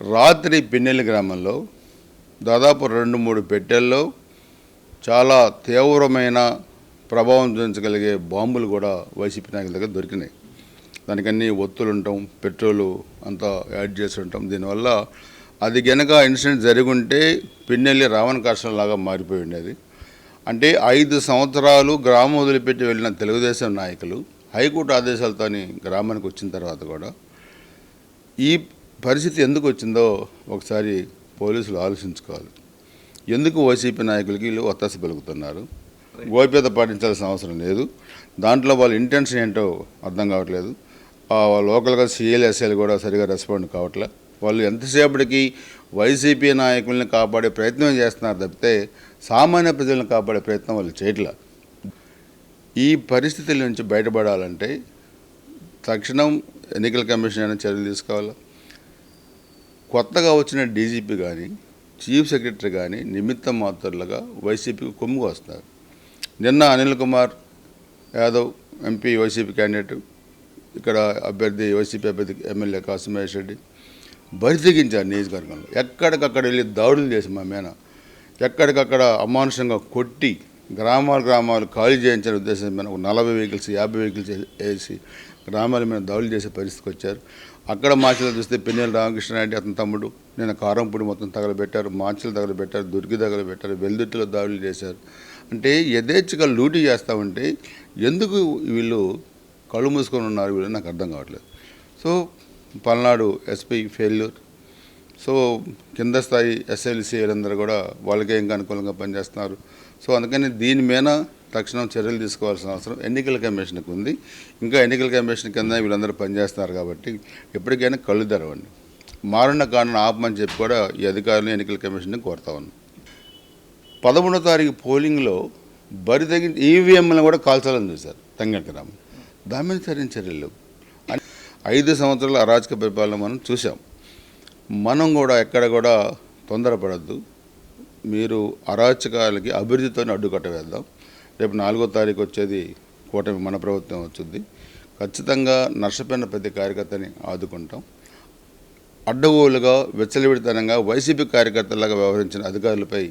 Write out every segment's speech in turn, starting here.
రాత్రి పిన్నెల్లి గ్రామంలో దాదాపు రెండు మూడు పెట్టెల్లో చాలా తీవ్రమైన ప్రభావం చూపించగలిగే బాంబులు కూడా వైసీపీ నాయకుల దగ్గర దొరికినాయి. దానికన్నీ ఒత్తులు ఉంటాం పెట్రోలు అంతా యాడ్ చేసి ఉంటాం దీనివల్ల అది గనక ఇన్సిడెంట్ జరిగి ఉంటే పిన్నెల్లి రావణ కాష్టం లాగా మారిపోయి ఉండేది. అంటే ఐదు సంవత్సరాలు గ్రామం వదిలిపెట్టి వెళ్ళిన తెలుగుదేశం నాయకులు హైకోర్టు ఆదేశాలతోని గ్రామానికి వచ్చిన తర్వాత కూడా ఈ పరిస్థితి ఎందుకు వచ్చిందో ఒకసారి పోలీసులు ఆలోచించుకోవాలి. ఎందుకు వైసీపీ నాయకులకి వీళ్ళు ఒత్తాస పెరుగుతున్నారు గోప్యత పాటించాల్సిన అవసరం లేదు. దాంట్లో వాళ్ళ ఇంటెన్షన్ ఏంటో అర్థం కావట్లేదు. లోకల్గా లోకల్గా సిఎల్ఎస్ఎల్ కూడా సరిగా రెస్పాండ్ కావట్లే. వాళ్ళు ఎంతసేపటికి వైసీపీ నాయకుల్ని కాపాడే ప్రయత్నం చేస్తున్నారు తప్పితే సామాన్య ప్రజలను కాపాడే ప్రయత్నం వాళ్ళు చేయట్లే. ఈ పరిస్థితుల నుంచి బయటపడాలంటే తక్షణం ఎన్నికల కమిషన్ అయినా చర్యలు తీసుకోవాలి? కొత్తగా వచ్చిన డీజీపీ కానీ చీఫ్ సెక్రటరీ కానీ నిమిత్త మాత్రులుగా వైసీపీకి కొమ్ము వస్తారు. నిన్న Anil Kumar Yadav MP YCP candidate ఇక్కడ అభ్యర్థి వైసీపీ అభ్యర్థి ఎమ్మెల్యే కాసిమహేష్ రెడ్డి బరితెగించారు నియోజకవర్గంలో. ఎక్కడికక్కడ వెళ్ళి దాడులు చేసి మా మీద ఎక్కడికక్కడ అమానుషంగా కొట్టి గ్రామాలు గ్రామాలు ఖాళీ చేయించిన ఉద్దేశం మీద ఒక నలభై వెహికల్స్ యాభై వెహికల్స్ వేసి గ్రామాల మీద దాడులు చేసే పరిస్థితికి వచ్చారు. అక్కడ మాచలు చూస్తే పెన్నెల రామకృష్ణారెడ్డి అతని తమ్ముడు నేను కారంపూడి మొత్తం తగలబెట్టారు మాచలు తగలబెట్టారు దుర్గి తగలబెట్టారు వెల్దుర్తిలో దాడులు చేశారు. అంటే యథేచ్ఛగా లూటీ చేస్తూ ఉంటే ఎందుకు వీళ్ళు కళ్ళు మూసుకొని ఉన్నారు వీళ్ళు? నాకు అర్థం కావట్లేదు. So Palnadu SP failure. So కింద స్థాయి ఎస్ఎల్సీ అందరూ కూడా వాళ్ళకే ఇంకా అనుకూలంగా పనిచేస్తున్నారు. సో అందుకని దీని మీద తక్షణం చర్యలు తీసుకోవాల్సిన అవసరం. ఎన్నికల కమిషన్కి ఉంది. ఇంకా ఎన్నికల కమిషన్ కింద వీళ్ళందరూ పనిచేస్తున్నారు కాబట్టి ఎప్పటికైనా కళ్ళు తెరవండి. మారున్న కారణం ఆపమని చెప్పి కూడా ఈ అధికారులు ఎన్నికల కమిషన్ని కోరుతా ఉన్నాం. పదమూడో తారీఖు పోలింగ్లో బరి తగిన ఈవీఎంలను కూడా కాల్చాలని చూశారు తంగటి గ్రామం దాని మీద సరైన చర్యలు ఐదు సంవత్సరాల అరాచక పరిపాలన మనం చూసాం మనం కూడా ఎక్కడ కూడా తొందరపడద్దు. మీరు అరాచకాలకి అభివృద్ధితో అడ్డుకట్ట వేద్దాం. రేపు నాలుగో తారీఖు వచ్చేది కూటమి మన ప్రభుత్వం వచ్చింది ఖచ్చితంగా నష్టపోయిన ప్రతి కార్యకర్తని ఆదుకుంటాం. అడ్డగోలుగా విచ్చలవిడితనంగా వైసీపీ కార్యకర్తలాగా వ్యవహరించిన అధికారులపై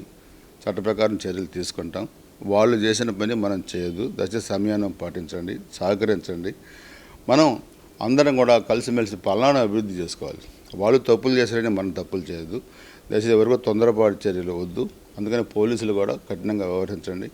చట్ట ప్రకారం చర్యలు తీసుకుంటాం. వాళ్ళు చేసిన పని మనం చేయదు దశ సమయాన్ని పాటించండి సహకరించండి. మనం అందరం కూడా కలిసిమెలిసి పలానా అభివృద్ధి చేసుకోవాలి. వాళ్ళు తప్పులు చేశారని మనం తప్పులు చేయదు దయచేసి ఎవరికో తొందరపాటు చర్యలు వద్దు. అందుకని పోలీసులు కూడా కఠినంగా వ్యవహరించండి.